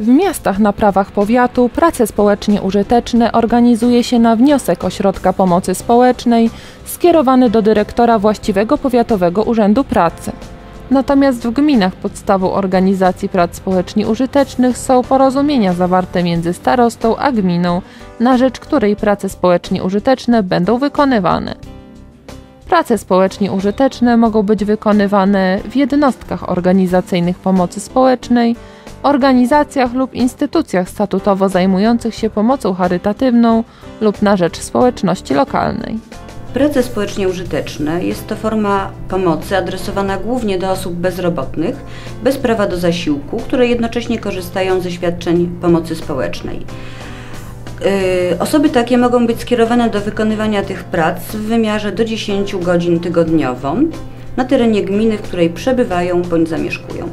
W miastach na prawach powiatu prace społecznie użyteczne organizuje się na wniosek Ośrodka Pomocy Społecznej skierowany do dyrektora właściwego powiatowego urzędu pracy. Natomiast w gminach podstawą organizacji prac społecznie użytecznych są porozumienia zawarte między starostą a gminą, na rzecz której prace społecznie użyteczne będą wykonywane. Prace społecznie użyteczne mogą być wykonywane w jednostkach organizacyjnych pomocy społecznej, organizacjach lub instytucjach statutowo zajmujących się pomocą charytatywną lub na rzecz społeczności lokalnej. Prace społecznie użyteczne jest to forma pomocy adresowana głównie do osób bezrobotnych, bez prawa do zasiłku, które jednocześnie korzystają ze świadczeń pomocy społecznej. Yy, Osoby takie mogą być skierowane do wykonywania tych prac w wymiarze do 10 godzin tygodniowo na terenie gminy, w której przebywają bądź zamieszkują.